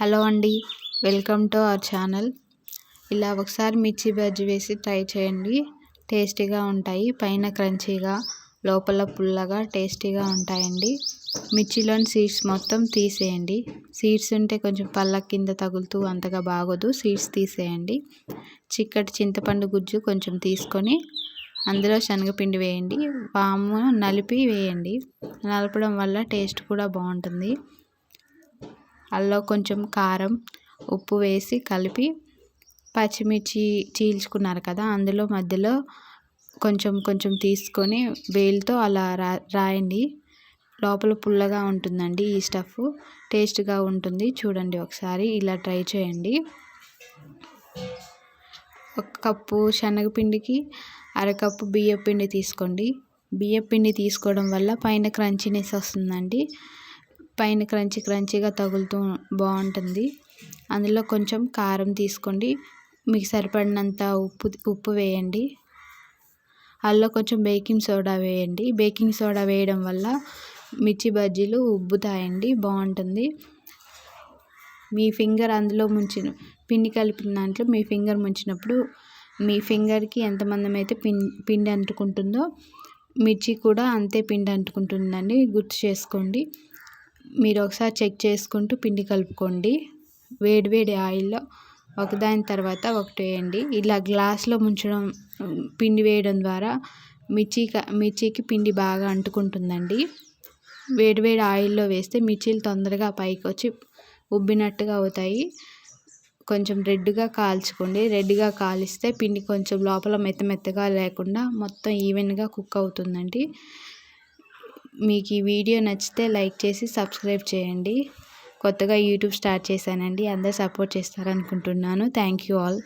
Hello అండి welcome to our channel. ఇలా ఒకసారి మిర్చి బజ్జీ వేసి ట్రై చేయండి. టేస్టీగా ఉంటాయి పైన క్రంచీగా లోపల పుల్లగా టేస్టీగా ఉంటాయండి. మిర్చిలోని సీడ్స్ మొత్తం తీసేయండి. సీడ్స్ ఉంటే కొంచెం పళ్ళ కింద తగులుతూ అంతగా బాగోదు సీడ్స్ తీసేయండి. చిక్కటి చింతపండు గుజ్జు కొంచెం తీసుకొని అందులో శనగపిండి వేయండి. వాము నలిపి వేయండి. నలపడం వల్ల టేస్ట్ కూడా బాగుంటుంది. అందులో కొంచెం కారం ఉప్పు వేసి కలిపి పచ్చిమిర్చి చీల్చుకున్నారు కదా అందులో మధ్యలో కొంచెం కొంచెం తీసుకొని వేలుతో అలా రా రాయండి. లోపల పుల్లగా ఉంటుందండి ఈ స్టఫ్. టేస్ట్గా ఉంటుంది. చూడండి ఒకసారి ఇలా ట్రై చేయండి. ఒక కప్పు శనగపిండికి అరకప్పు బియ్యపిండి తీసుకోండి. బియ్యపిండి తీసుకోవడం వల్ల పైన క్రంచినెస్ వస్తుందండి. పైన క్రంచి క్రంచిగా తగులుతూ బాగుంటుంది. అందులో కొంచెం కారం తీసుకోండి. మీకు సరిపడినంత ఉప్పు ఉప్పు వేయండి. అందులో కొంచెం బేకింగ్ సోడా వేయండి. బేకింగ్ సోడా వేయడం వల్ల మిర్చి బజ్జీలు ఉబ్బుతాయండి. బాగుంటుంది. మీ ఫింగర్ అందులో ముంచిన పిండి కలిపిన దాంట్లో మీ ఫింగర్ ముంచినప్పుడు మీ ఫింగర్కి ఎంతమంది అయితే పిం పిండి అంటుకుంటుందో మిర్చి కూడా అంతే పిండి అంటుకుంటుందండి. గుర్తు చేసుకోండి. మీరు ఒకసారి చెక్ చేసుకుంటూ పిండి కలుపుకోండి. వేడివేడి ఆయిల్లో ఒకదాని తర్వాత ఒకటి వేయండి. ఇలా గ్లాస్లో ముంచడం పిండి వేయడం ద్వారా మిర్చి మిర్చికి పిండి బాగా అంటుకుంటుందండి. వేడివేడి ఆయిల్లో వేస్తే మిర్చీలు తొందరగా పైకి వచ్చి ఉబ్బినట్టుగా అవుతాయి. కొంచెం రెడ్గా కాల్చుకోండి. రెడ్గా కాలిస్తే పిండి కొంచెం లోపల మెత్త మెత్తగా లేకుండా మొత్తం ఈవెన్గా కుక్ అవుతుందండి. మీకు ఈ వీడియో నచ్చితే లైక్ చేసి సబ్స్క్రైబ్ చేయండి. కొత్తగా యూట్యూబ్ స్టార్ట్ చేశానండి. అందరు సపోర్ట్ చేస్తారనుకుంటున్నాను. Thank you all.